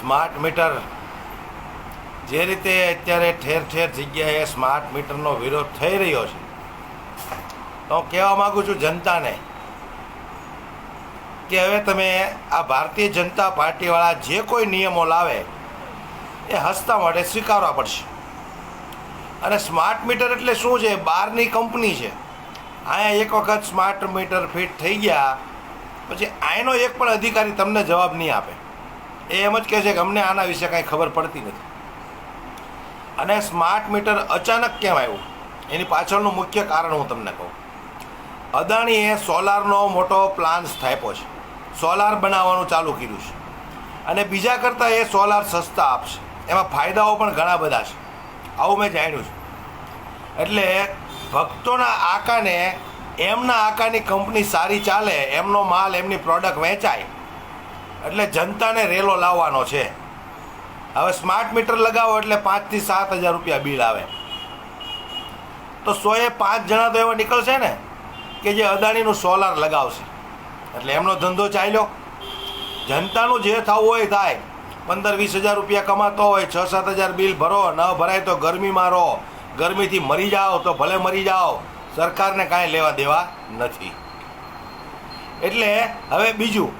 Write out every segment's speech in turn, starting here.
Smart meter. જે રીતે અત્યારે ઠેર ઠેર જગ્યાએ સ્માર્ટ મીટરનો વિરોધ થઈ રહ્યો છે. તો હું કહેવા માગું છું જનતાને કે હવે તમે આ ભારતીય જનતા પાર્ટીવાળા જે કોઈ નિયમો લાવે, એ હસતા માટે સ્વીકારવા પડશે. અને સ્માર્ટ મીટર એટલે શું છે? બહારની કંપની છે. અહીંયા એક વખત સ્માર્ટ મીટર ફિટ થઈ ગયા, પછી આનો એક પણ અધિકારી તમને જવાબ નહીં આપે. એ એમ જ કહે છે કે અમને આના વિશે કાંઈ ખબર પડતી નથી. અને સ્માર્ટ મીટર અચાનક કેમ આવ્યું? એની પાછળનું મુખ્ય કારણ હું તમને કહું. અદાણીએ સોલારનો મોટો પ્લાન સ્થાપ્યો છે. સોલાર બનાવવાનું ચાલુ કર્યું છે. અને બીજા કરતાં એ સોલાર સસ્તા આપશે. એમાં ફાયદાઓ પણ ઘણા બધા છે. આવું મેં જાણ્યું છે. એટલે ભક્તોના આકાને, એમના આકાની કંપની સારી ચાલે, એમનો માલ, એમની પ્રોડક્ટ વેચાય એટલે જનતાને રેલો લાવવાનો છે. હવે સ્માર્ટ મીટર લગાવો એટલે પાંચથી સાત હજાર રૂપિયા બિલ આવે. તો સોએ પાંચ જણા તો એવા નીકળશે ને, કે જે અદાણીનું સોલાર લગાવશે. એટલે એમનો ધંધો ચાલ્યો. જનતાનું જે થવું હોય થાય. પંદર વીસ હજાર રૂપિયા કમાતો હોય, છ સાત હજાર બિલ ભરો, ન ભરાય તો ગરમીમાં રહો. ગરમીથી મરી જાઓ તો ભલે મરી જાઓ. સરકારને કાંઈ લેવા દેવા નથી. એટલે હવે બીજું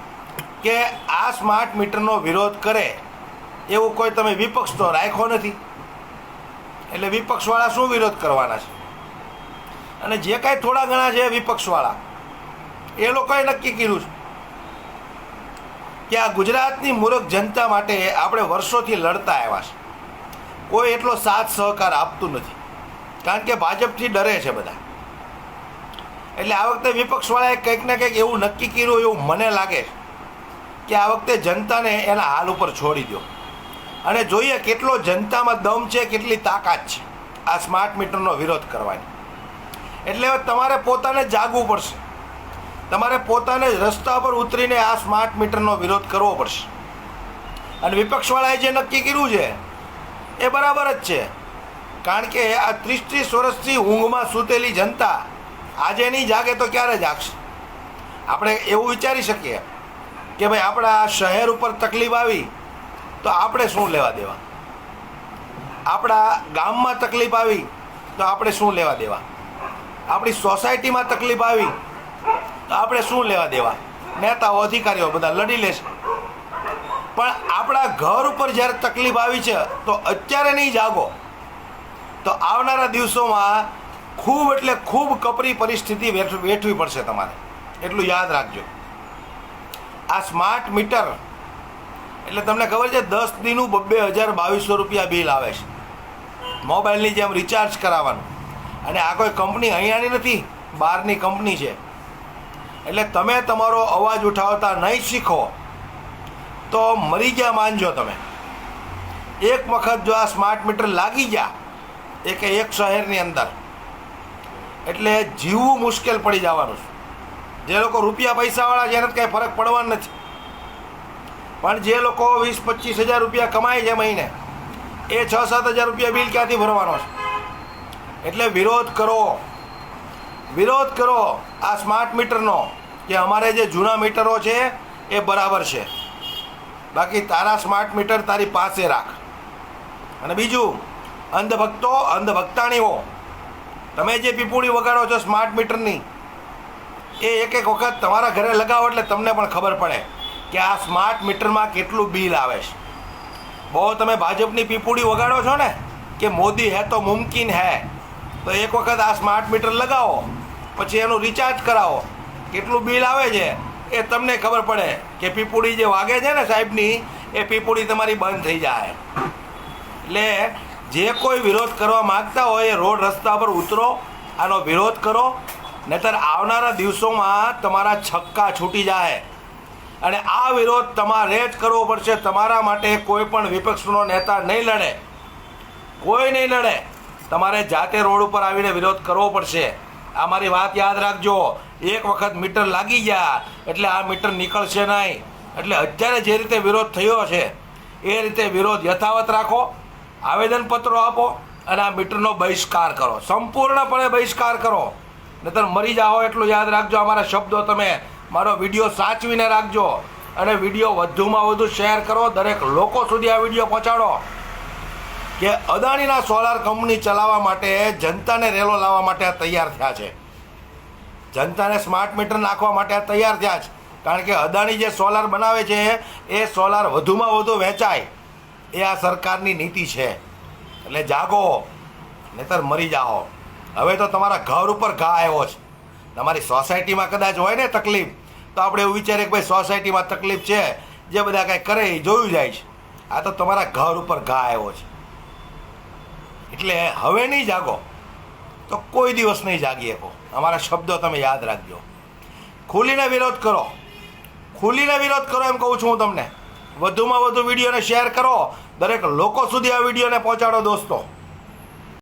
કે આ સ્માર્ટ મીટરનો વિરોધ કરે, એવું કોઈ તમે વિપક્ષ તો રાખ્યો નથી. એટલે વિપક્ષવાળા શું વિરોધ કરવાના છે? અને જે કાંઈ થોડા ઘણા છે વિપક્ષવાળા, એ લોકોએ નક્કી કર્યું છે કે આ ગુજરાતની મૂર્ખ જનતા માટે આપણે વર્ષોથી લડતા આવ્યા છે. કોઈ એટલો સાથ સહકાર આપતું નથી. કારણ કે ભાજપથી ડરે છે બધા. એટલે આ વખતે વિપક્ષવાળાએ કંઈક ને કંઈક એવું નક્કી કર્યું, એવું મને લાગે છે. કે આ વખતે જનતાને એના હાલ ઉપર છોડી દો. અને જોઈએ કેટલો જનતામાં દમ છે, કેટલી તાકાત છે. આ સ્માર્ટ મીટરનો વિરોધ કરવાની. એટલે તમારે પોતાને જાગવું પડશે. તમારે પોતાને રસ્તા પર ઉતરીને આ સ્માર્ટ મીટરનો વિરોધ કરવો પડશે. અને વિપક્ષવાળાએ જે નક્કી કર્યું છે, એ બરાબર જ છે. કારણ કે આ ત્રીસ ત્રીસ વર્ષથી ઊંઘમાં સૂતેલી જનતા આજે નહીં જાગે તો ક્યારે જાગશે? આપણે એવું વિચારી શકીએ. કે ભાઈ આપણા શહેર ઉપર તકલીફ આવી, તો આપણે શું લેવા દેવા? આપણા ગામમાં તકલીફ આવી, તો આપણે શું લેવા દેવા? આપણી સોસાયટીમાં તકલીફ આવી, તો આપણે શું લેવા દેવા? નેતાઓ, અધિકારીઓ બધા લડી લેશે પણ આપણા ઘર ઉપર જ્યારે તકલીફ આવી છે, તો અત્યારે નહીં જાગો. તો આવનારા દિવસોમાં ખૂબ એટલે ખૂબ કપરી પરિસ્થિતિ વેઠ- વેઠવી પડશે તમારે. એટલું યાદ રાખજો. આ સ્માર્ટ મીટર એટલે તમને ખબર છે, દસ દીનું બબ્બે હજાર બાવીસો રૂપિયા બિલ આવે છે. મોબાઈલની જેમ રિચાર્જ કરાવવાનું. અને આ કોઈ કંપની અહીંયાની નથી, બહારની કંપની છે. એટલે તમે તમારો અવાજ ઉઠાવતા નહીં શીખો, તો મરી ગયા માનજો તમે. એક વખત જો આ સ્માર્ટ મીટર લાગી ગયા એક એક શહેરની અંદર. એટલે જીવવું મુશ્કેલ પડી જવાનું છે. જે લોકો રૂપિયા પૈસાવાળા છે એને તો કાંઈ ફરક પડવાનો નથી. પણ જે લોકો વીસ, પચીસ હજાર રૂપિયા કમાય છે મહિને, એ છ, સાત હજાર રૂપિયા બિલ ક્યાંથી ભરવાનો છે? એટલે વિરોધ કરો. વિરોધ કરો. આ સ્માર્ટ મીટરનો, કે અમારે જે જૂના મીટરો છે, એ બરાબર છે. બાકી તારા સ્માર્ટ મીટર તારી પાસે રાખ. અને બીજું, અંધભક્તો અંધભક્તાણીઓ. તમે જે પીપુડી વગાડો છો સ્માર્ટ મીટરની એ એક એક વખત તમારા ઘરે લગાવો એટલે તમને પણ ખબર પડે કે આ સ્માર્ટ મીટરમાં કેટલું બિલ આવે છે. બહુ તમે ભાજપની પીપુડી વગાડો છો ને, કે મોદી હે તો મુમકિન હે, તો એક વખત આ સ્માર્ટ મીટર લગાવો, પછી એનું રિચાર્જ કરાવો. કેટલું બિલ આવે છે એ તમને ખબર પડે કે પીપુડી જે વાગે છે ને સાહેબની, એ પીપુડી તમારી બંધ થઈ જાય. એટલે જે કોઈ વિરોધ કરવા માગતા હોય એ રોડ રસ્તા પર ઉતરો, આનો વિરોધ કરો નહીતર આવનારા દિવસોમાં તમારા છક્કા છૂટી જાય. અને આ વિરોધ તમારે જ કરવો પડશે. તમારા માટે કોઈ પણ વિપક્ષનો નેતા નહીં લડે. કોઈ નહીં લડે. તમારે જાતે રોડ ઉપર આવીને વિરોધ કરવો પડશે. આ મારી વાત યાદ રાખજો. એક વખત મીટર લાગી ગયા. એટલે આ મીટર નીકળશે નહીં. એટલે અત્યારે જે રીતે વિરોધ થયો છે, એ રીતે વિરોધ યથાવત રાખો, આવેદનપત્રો આપો અને આ મીટરનો બહિષ્કાર કરો. સંપૂર્ણપણે બહિષ્કાર કરો. નહીતર મરી જાઓ એટલું યાદ રાખજો અમારા શબ્દો તમે. મારો વીડિયો સાચવીને રાખજો અને વીડિયો વધુમાં વધુ શેર કરો. દરેક લોકો સુધી આ વીડિયો પહોંચાડો. કે અદાણીના સોલાર કંપની ચલાવવા માટે જનતાને રેલો લાવવા માટે તૈયાર થયા છે. જનતાને સ્માર્ટ મીટર નાખવા માટે તૈયાર થયા છે. કારણ કે અદાણી જે સોલાર બનાવે છે, એ સોલાર વધુમાં વધુ વેચાય. એ આ સરકારની નીતિ છે. એટલે જાગો, નહીતર મરી જાઓ. હવે તો તમારા ઘર ઉપર ઘા આવ્યો છે. તમારી સોસાયટીમાં કદાચ હોય ને તકલીફ, તો આપણે એવું વિચારીએ કે ભાઈ સોસાયટીમાં તકલીફ છે, જે બધા કાંઈ કરે એ જોયું જાય છે. આ તો તમારા ઘર ઉપર ઘા આવ્યો છે. એટલે હવે નહીં જાગો. તો કોઈ દિવસ નહીં જાગી શકો. અમારા શબ્દો તમે યાદ રાખજો. ખુલીને વિરોધ કરો. ખુલીને વિરોધ કરો એમ કહું છું હું તમને. વધુમાં વધુ વિડીયોને શેર કરો. દરેક લોકો સુધી આ વિડીયોને પહોંચાડો દોસ્તો.